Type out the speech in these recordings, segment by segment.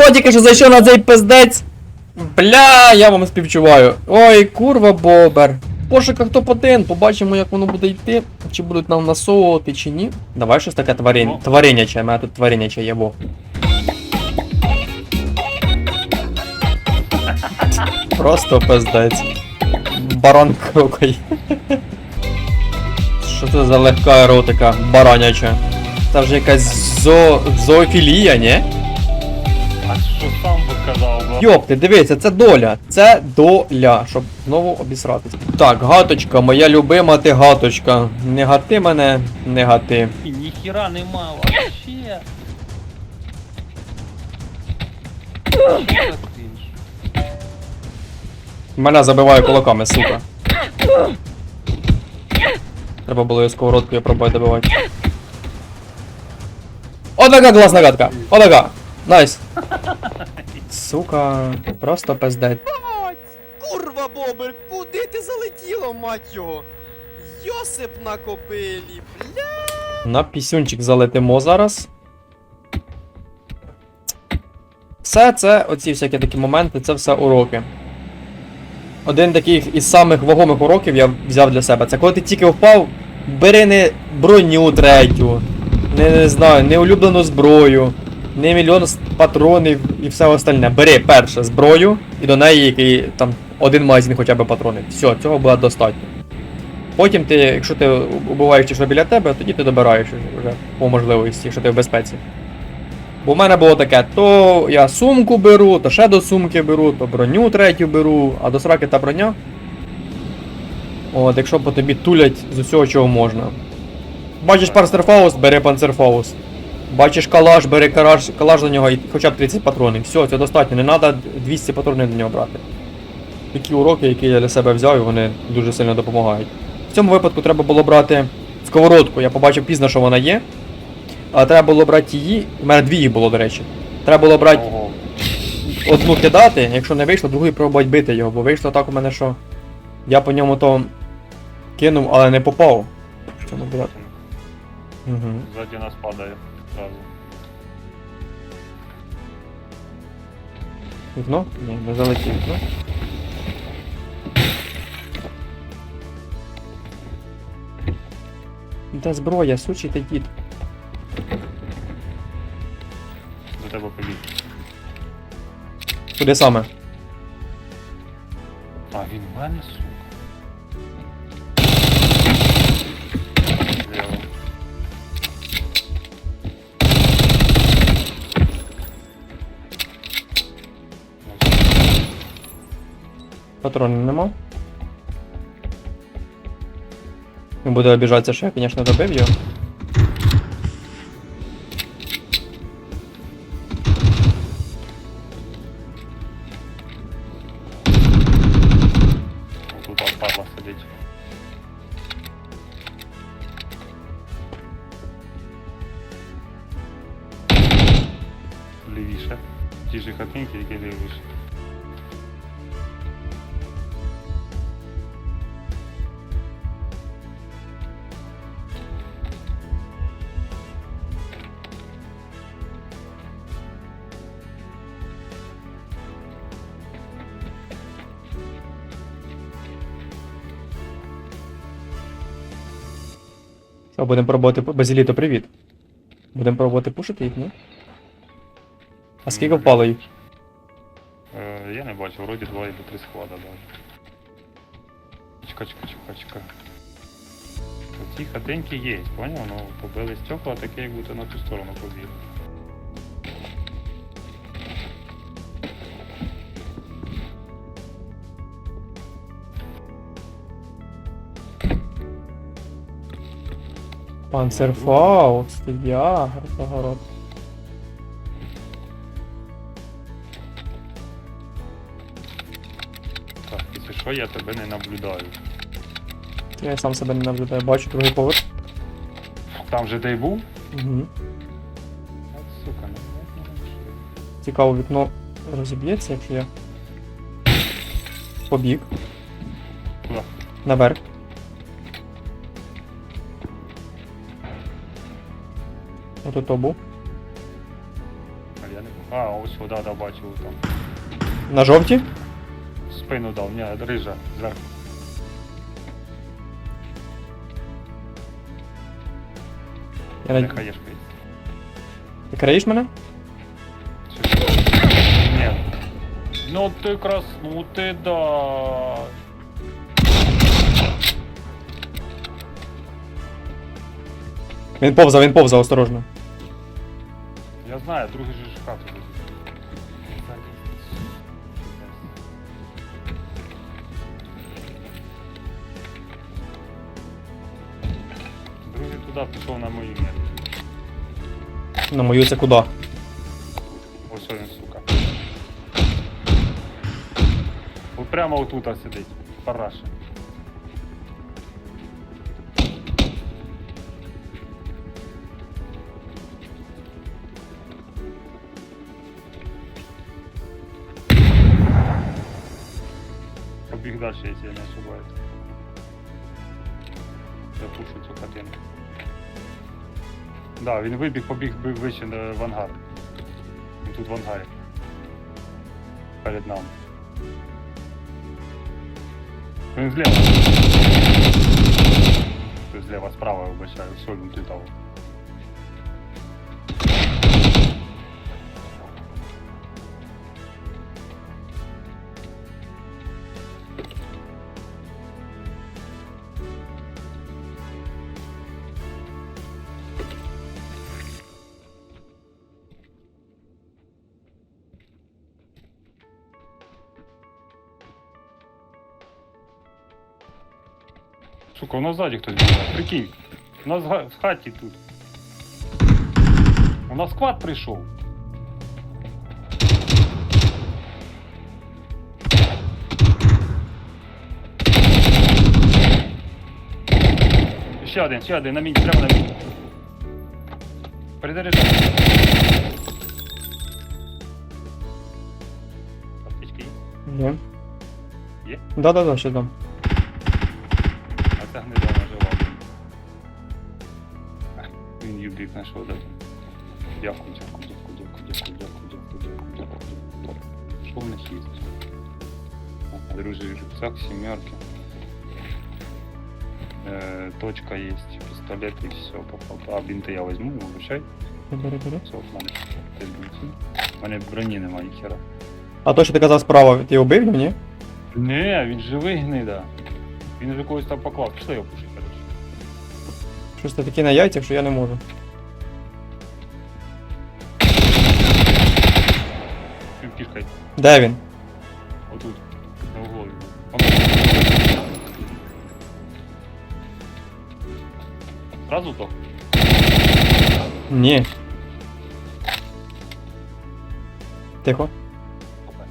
Хто тільки що зайшов на цей пиздець? Бля, я вам співчуваю. Ой, курва бобер. Пошуках топ-1, побачимо, як воно буде йти. Чи будуть нам насовувати, чи ні. Давай щось таке тварин... Ну. твариняче, у мене тут твариняче є, во. Просто пиздець. Баран крокой. Що це за легка еротика бараняча? Це вже якась зо... зоофілія, ні? А що сам би казав, бо... Йопти, дивися, це доля. Це доля, щоб знову обісратись. Так, гаточка, моя любима ти гаточка. Не гати мене, не гати. Ніхіра нема вообще. Мене забиває кулаками, сука. Треба було її сковородкою пробувати добивати. Отака класна гадка! Отака! Найс! Сука, просто пиздець. Курва бобер, куди ти залетіла, мать його? Йосип на кобилі, бля. На пісюнчик залетимо зараз. Все це, оці всякі такі моменти, це все уроки. Один таких із самих вагомих уроків я взяв для себе. Це коли ти тільки впав, бери не броню третю, не, не знаю, не улюблену зброю, не мільйон патронів і все остальне. Бери перше зброю і до неї який там один магазин хоча б патронів. Все, цього буде достатньо. Потім ти, якщо ти убиваєш що біля тебе, тоді ти добираєш вже по можливості, якщо ти в безпеці. Бо в мене було таке, то я сумку беру, то ще до сумки беру, то броню третю беру, а до сраки та броня. От, якщо по тобі тулять з усього, чого можна. Бачиш панцерфаус, бери панцерфаус. Бачиш калаш, бери калаш, калаш до нього і хоча б 30 патронів. Все, це достатньо, не треба 200 патронів до нього брати. Такі уроки, які я для себе взяв, і вони дуже сильно допомагають. В цьому випадку треба було брати сковородку. Я побачив пізно, що вона є. А треба було брати її. У мене дві їх було, до речі. Треба було брати одну кидати, якщо не вийшло, другу пробувати бити його, бо вийшло так у мене, що я по ньому то кинув, але не попав. Що? Угу. Ззаді нас падає зразу. Вікно? Ні, не залетів вікно. Де зброя, сучий ти дід. До тебе побіг. Куди саме? А він в мене, сука. Патронів нема. Він буде обіжатися, що я, звісно, добив його. Що, будемо пробувати базіліто, привіт. Будемо пробувати пушити їх, ні? А скільки впало їх? Е, я не бачу, вроді два або три склада даже. Чекай, чекай, чекай, чекай. Ці хатеньки є, поняв? Ну, побили стекла, таке як будто на ту сторону побіг. Панцерфауст, ягер, загород. Так, якщо що, я тебе не наблюдаю. Я сам себе не наблюдаю, бачу другий поверх. Там же де й був? Угу. От, сука, ну. Цікаво, вікно розіб'ється, якщо я. Побіг. Наверх. Отут то був. А я не А, ось сюди, да, бачив там. На жовті? В Спину дав, ні, рижа, зверху. Я не... Нехай є шпиль. Ти країш мене? Ні. Ну ти краснути, да. Він повзав, він повзав, осторожно. Знаю, другий же ж хату буде. Другий туди пішов на мою метку. На мою це куди? Ось він, сука. От прямо отут сидить. Параша. Далі, якщо я не ошибаюсь. Я пушу цю хатинку. Да, він вибіг, побіг вище в ангар. Він тут в ангарі. Перед нами. Він зліва. Зліва, справа, вибачаю, все, він літав. Сука, у нас сзади хтось біжав. Прикинь. У нас в хаті тут. У нас сквад прийшов. Ще один, ще один, на міні, прямо на міні. Перезаряджай. Аптечки є? Є. Є? Да-да-да, ще там. Юбік знайшов. Дякую, дякую, дякую, дякую, дякую, дякую, дякую, дякую, дякую. Що в них є? Друзі, рюкзак, сімерки. Е, точка є, пістолет і все, походу. А бінти я візьму, вибачай. Все, в мене теж бінти. У мене броні немає, ніхера. А то, що ти казав справа, ти його бив, ні? Не, він живий гнида. Він вже когось там поклав. Пішли його пушить, коротше. Щось ти такий на яйцях, що я не можу. Він кішкою. Де він? Отут, на углу. Сразу то? Ні. Тихо. Опа.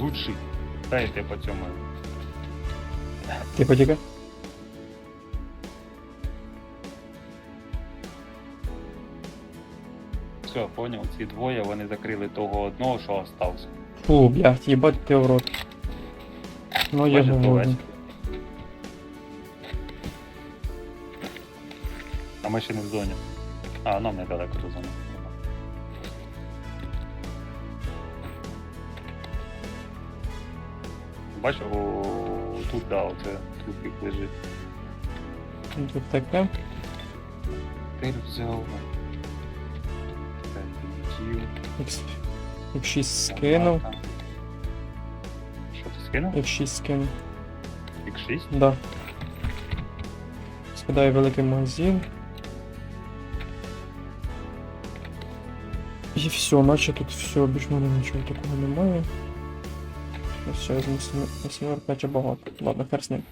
Лучший. Дайте по цьому. Тихо, тихо. Все, поняв, ці двоє вони закрили того одного, що остався. Фу, блядь, їбать ти в рот. Ну Бачиш, його. то А ми ще не в зоні. А, нам недалеко до зони. Бачиш, о, тут, да, оце трупик лежить. Тут таке. Ти взяв. П'ять бінтів, X- X6 скинув. граната. Що ти скинув? F6 скинув. X6? Да. Скидаю великий магазин. І все, наче тут все, більш в мене нічого такого немає. Ну все, з восьмер 5 багато. Ладно, хер з ним.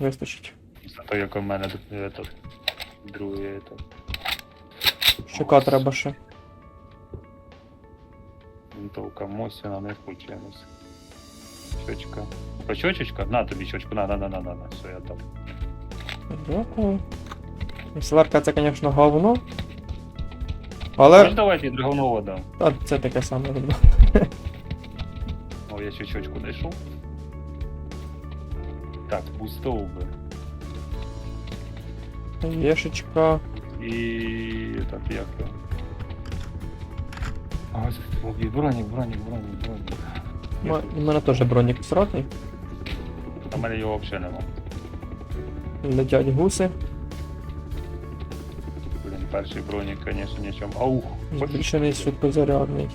Вистачить. Зато як у мене этот, другий этот. Щока треба ще. Винтовка Мосіна не включилась. Щочка. Щочечка? На тобі щочку, на, на, на, на, на, на, все, я там. Дякую. Селерка це, звісно, говно. Але... Але. давайте драгонова дам. Та це таке саме говно. О, я ще чочку знайшов. Так, пустовби. Єшечка. І так як. його? А бронік, бронік, бронік, бронік. Ма- У мене теж бронік сратний. А в мене його взагалі нема. Летять гуси. Блін, перший бронік, звісно, нічим. Аух! Збільшений швидкозарядний.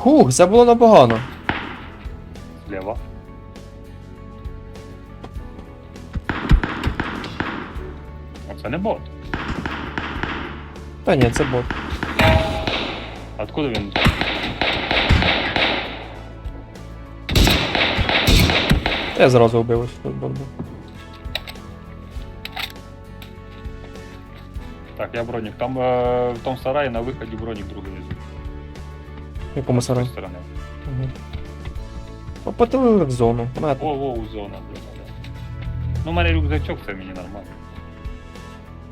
Хух, це було непогано. Зліва. Оце не бот. Та ні, це бот. Откуда він? Я зразу вбив ось тут бомбу. Так, я бронік. Там е, в тому сараї на виході бронік другий якому сараї? сторони. Угу. Попотили в зону. У мене О, о, зона, зона, да. Ну, у мене рюкзачок, це мені нормально.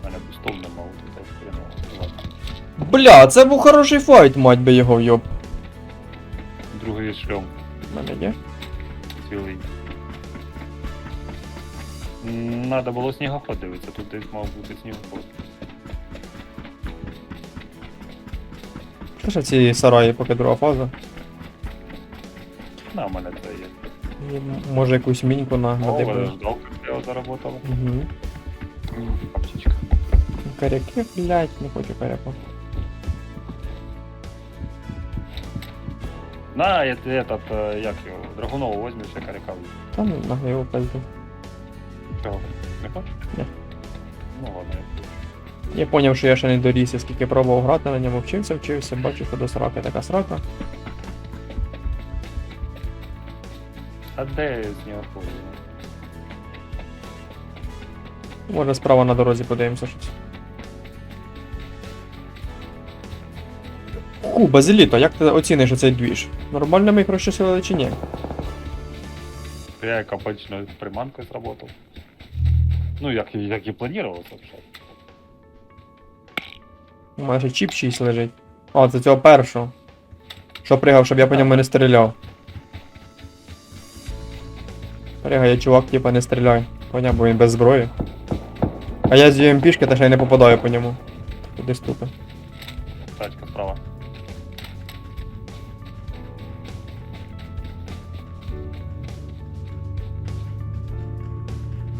У мене пустов нема, от це хреново. Ладно. Бля, це був хороший файт, мать би його йоб. Другий шльом У мене є. цілий. М, Надо було снігоход дивитися, тут десь мав бути снігоход. Що ж ці сараї, поки друга фаза? На, у мене це є. І, м- Може якусь міньку на О, надибаю. ждалка я заработала. Угу. Аптечка. Коряки, блядь, не хочу коряку. На, это, этот, е, як його, Драгунова возьмеш, я каряка візьму. Та ну на його пальто. Чого? Не хочеш? Ні. Ну ладно, я. Я поняв, що я ще не доріс, я скільки пробував грати на ньому, вчився, вчився, бачу, що до сраки така срака. А де з нього ходить? Може справа на дорозі подивимося щось. Ху, базиліто, як ти оціниш оцей двіж? Нормально ми їх розчислили чи ні? Я як обично приманкою сработав. Ну, як, як і планувалося взагалі. У мене ще чіп 6 лежить. А, це цього першого. Що пригав, щоб я по ньому не стріляв. Пригає, чувак, типа не стріляй. Поняв, бо він без зброї. А я з UMP-шки та ще й не попадаю по ньому. Куди ступи. Тачка справа.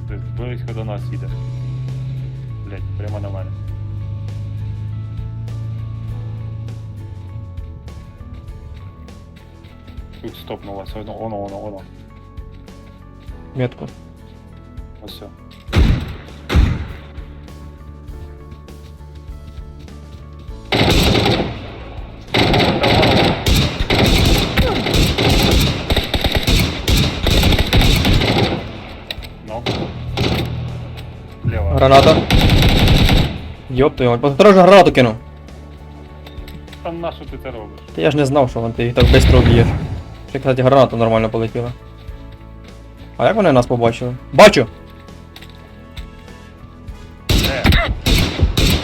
Десь близько до нас їде. Блять, прямо на мене. Тут стопнулося, воно, воно, воно, воно. Метку. Ось все. Ну. Лево. Граната. Йоп твою, мать, осторожно гранату кину. Та на що ти це робиш? Та я ж не знав, що вон ти їх так швидко б'єш. Ще, кстати, граната нормально полетіла. А як вони нас побачили? Бачу!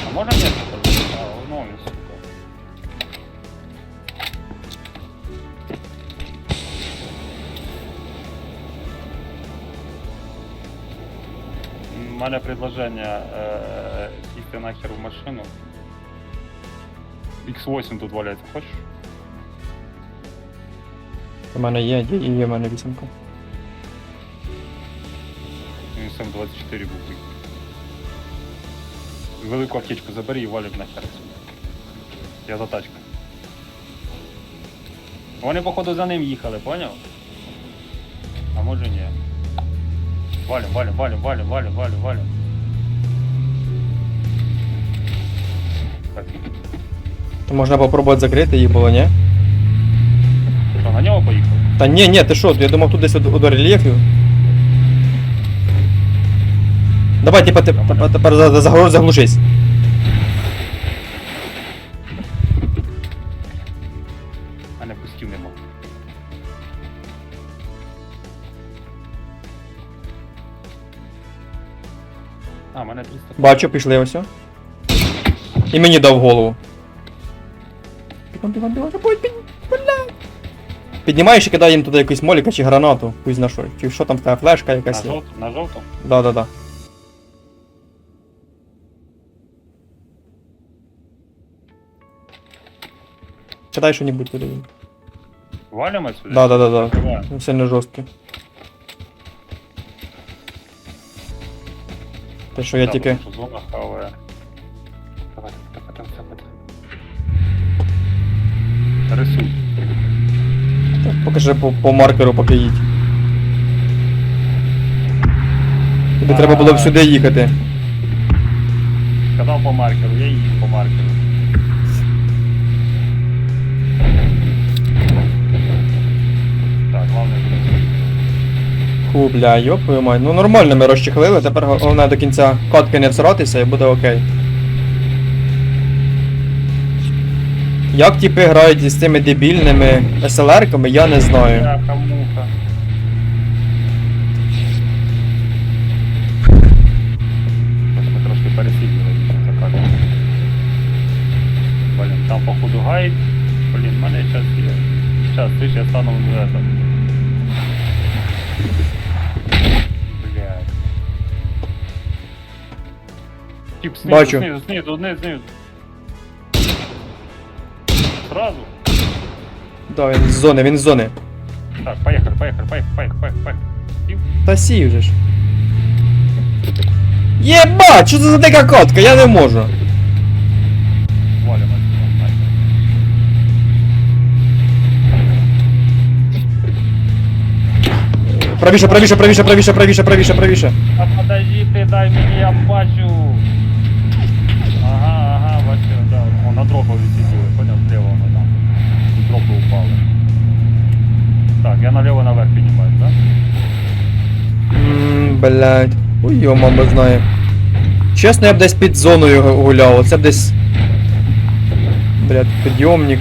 А можна мені показати? А, ну, він сука. У мене предложення е, нахер в машину. X8 тут валяється, хочеш? У мене є, є, і є в мене вісімка. Він сам 24 був. Велику аптечку забери і валим нахер сюди. Я за тачкою. Вони, походу, за ним їхали, поняв? А може ні. Валим, валим, валим, валим, валим, валим, валим. Так, То можна попробувати закрити їх було, ні? Нього поїхав? Та ні, ні, ти що, я думав тут десь у, рельєфів. Давай, типа, ти, тепер, заглушись. А не пустів нема. А, мене 300. Бачу, пішли ось. І мені дав голову. бігом, бігом, бігом, бігом, бігом. Піднімаєш і кидай їм туди якусь моліка чи гранату, хуй зна що. Чи що там тебе флешка На якась є. жовту? На жовту? Да, да, да. Кидай що-нибудь туди. їм. Валимо сюди? Да, да, да, да. Давай. Ну, Сильно жорстко. Те, що я Да, тільки. тому що Зона хаває. Давай, давай, давай, давай. давай. Рисуй. Покажи по, по маркеру, поки їдь. Тобі треба було б сюди їхати. Сказав по маркеру, я їду по маркеру. Так, главное. Фу, бля, йопою мать. Ну нормально ми розчехлили, тепер головне до кінця катки не всратися і буде окей. Як типи грають із цими дебільними SLR-ками, я не знаю. Бляха, муха. Ось ми трошки пересиділи за кадром. Блін, там походу гайд. Блін, в мене час є. Сейчас, ти ж я стану в этом. Блядь. Тип знизу, Бачу. знизу, знизу, знизу, знизу. Сразу. Да, він з зони, він з зони. Так, поехали, поехали, поехали, поехали, поехали, поехали. Та сій вже ж. Єбать, що це за дика котка, я не можу. Валим отсюда, нахер. Правіше, правіше, правіше, правіше, правіше, правіше, правіше. А подожди ты, дай мне, я бачу. Ага, ага, вообще, да. Он на дропу висетил, я налево наверх поднимаюсь, да? Ммм, блядь. Ой, його мама знає. Чесно, я б десь під зоною гу- гуляв, оце б десь. Блядь, підйомник.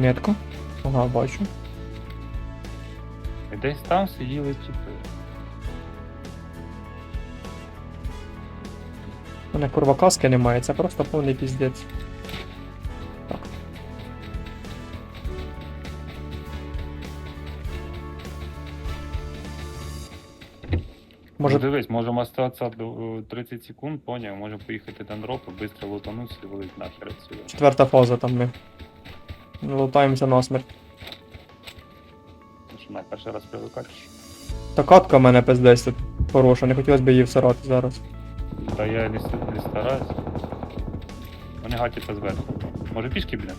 Метко. Ага, бачу. І десь там сиділи тіпи. У мене курва каски немає, це просто повний піздець. Так. Може... Може, дивись, можемо остатися до е, 30 секунд, поняв, можемо поїхати на дропи, швидко лутануть і вилить нахер отсюда. четверта фаза там ми. Лутаємося насмерть. Що, перший раз привикати. Та катка в мене пиздець тут хороша, не хотілося б її всирати зараз. Та я не, с- не стараюсь. Вони гатяться зверху. Може пішки, блін?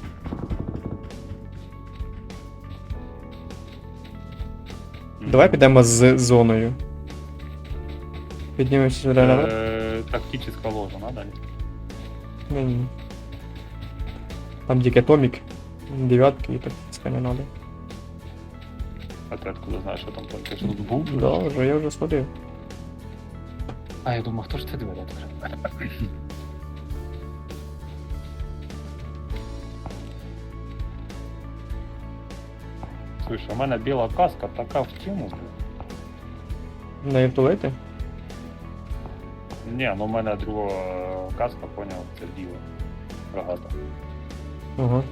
М. Давай підемо з зоною. Піднімемося сюди наверх. Е, Тактична ложа, надо? Ні, ні. Там тільки томік, дев'ятки і так надо. А ти откуда знаєш, що там той? Ти ж тут був? Да, вже я вже сходив. А, я думав, хто ж це відкрив? Слушай, у мене біла каска така в тему, блін. Не втулити? Ні, ну у мене друга е, каска, поняв, це біла. Рогата. Ага.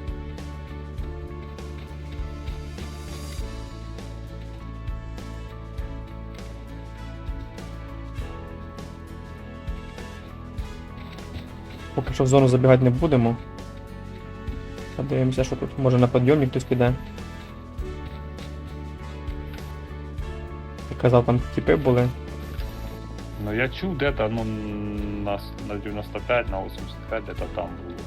Поки що в зону забігати не будемо. Подивимося, що тут. Може на підйомник хтось піде. Як казав, там тіпи були. Ну я чув де-то, ну, на, на 95, на 85 де-то там було.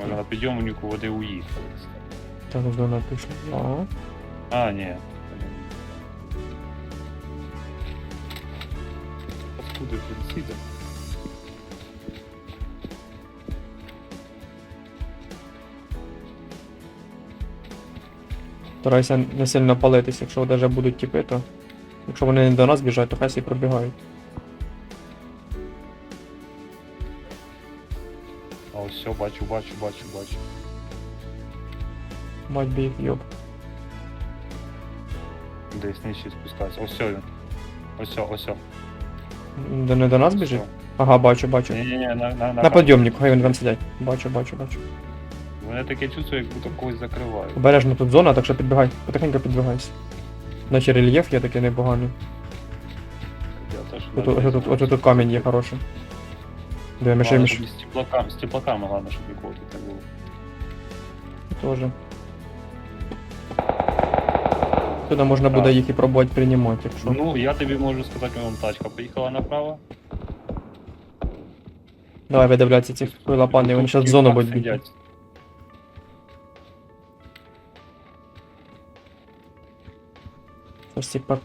Може на підйомнику води уїхали. кстати. Так, зона пише. Ага. А, ні. Откуда він сіде? Старайся не сильно палитись, якщо даже будуть тіпи, то якщо вони не до нас біжать, то хай сі пробігають. А ось все, бачу, бачу, бачу, бачу. Мать бік, йоп. Десь нижче спускається. Ось все він. Ось все, ось все. До не до нас біжить? Ага, бачу, бачу. Ні-ні-ні, на, на, на, На підйомнику, хай вони там сидять. Бачу, бачу, бачу. Мене таке чувство, як будто когось закривають. Обережно тут зона, так що підбігай, потихеньку підбігайся. Наче рельєф є такий непоганий. Я теж Тут, ось тут, ось тут камінь є хороший. Де ми ще Главное, між... щоб з теплаками, з теплаками головне, щоб нікого тут не було. Тоже. Сюди можна буде Так. їх і пробувати приймати, якщо. Ну, я тобі можу сказати, вон тачка поїхала направо. Давай видивляться ці лапани, вони зараз в зону будуть бігти. Ось ці пар...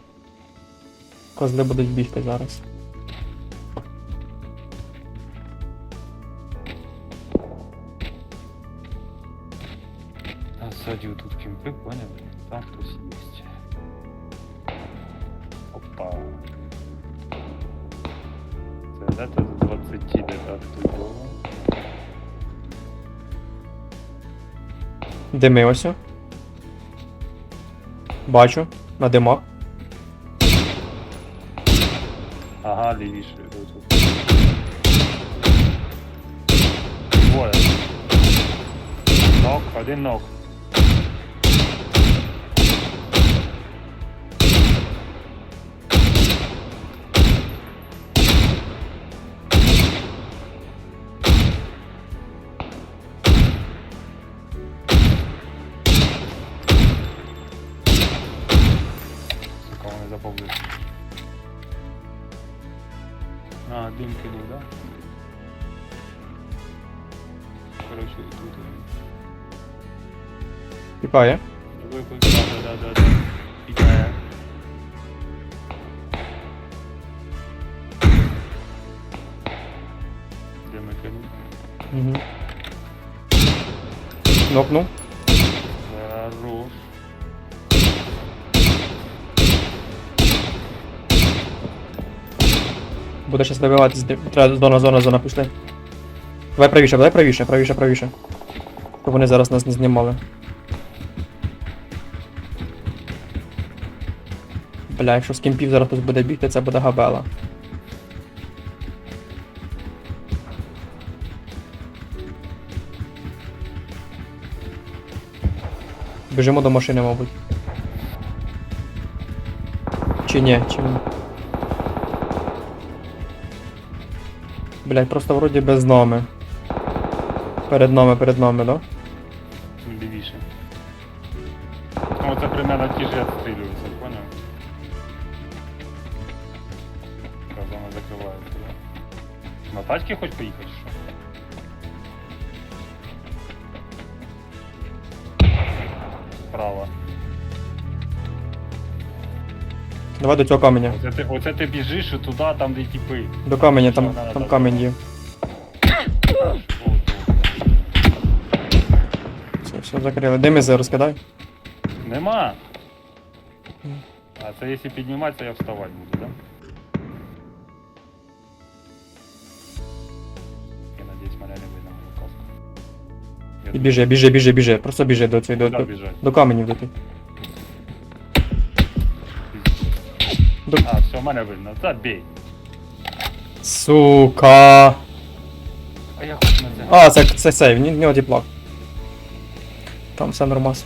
козли будуть бігти зараз. А сзади тут кемпи, понял? Там хтось есть. Опа. Це дата з 20 де-то оттуда. Дими ось. Бачу. На димах. Ага, лівіше. Двоє. Нок, один нок. Да, да, да. Пикая. Угу. Нокнув. Хорош. Буде щас вибиватись. де- Треба зона, зона, зона, пішли. Давай правіше, давай правіше, правіше, правіше. Щоб вони зараз нас не знімали. Бля, якщо з кемпів зараз хтось буде бігти, це буде габела. Біжимо до машини, мабуть. Чи ні, чи ні. Блять, просто вроді без нами. Перед нами, перед нами, да? Тачці хоч поїхати, чи. Давай до цього каменя. Оце ти, оце ти біжиш і туди, там де тіпи. До каменя, там, да, там да, камінь є. Все, все закрили. Дими за розкидай. Нема. А це якщо підніматися, я вставати буду, да? І біжи, біжи, біжи, біжи. Просто біжи до цієї, до, до, біжать? до каменів до тих. До... А, все, мене видно. Забей. Сука. А я хочу на це. А, це, це сейв, в нього діплак. Там все нормас.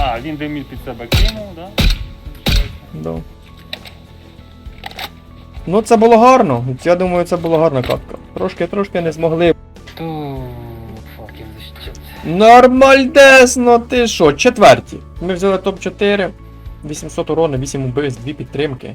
А, він димів під себе кинув, да? Да. Ну це було гарно. Я думаю, це була гарна катка. Трошки, трошки не змогли. Защит. Нормальдесно, ти що? Четверті. Ми взяли топ-4. 800 урона, 8 убивств, 2 підтримки.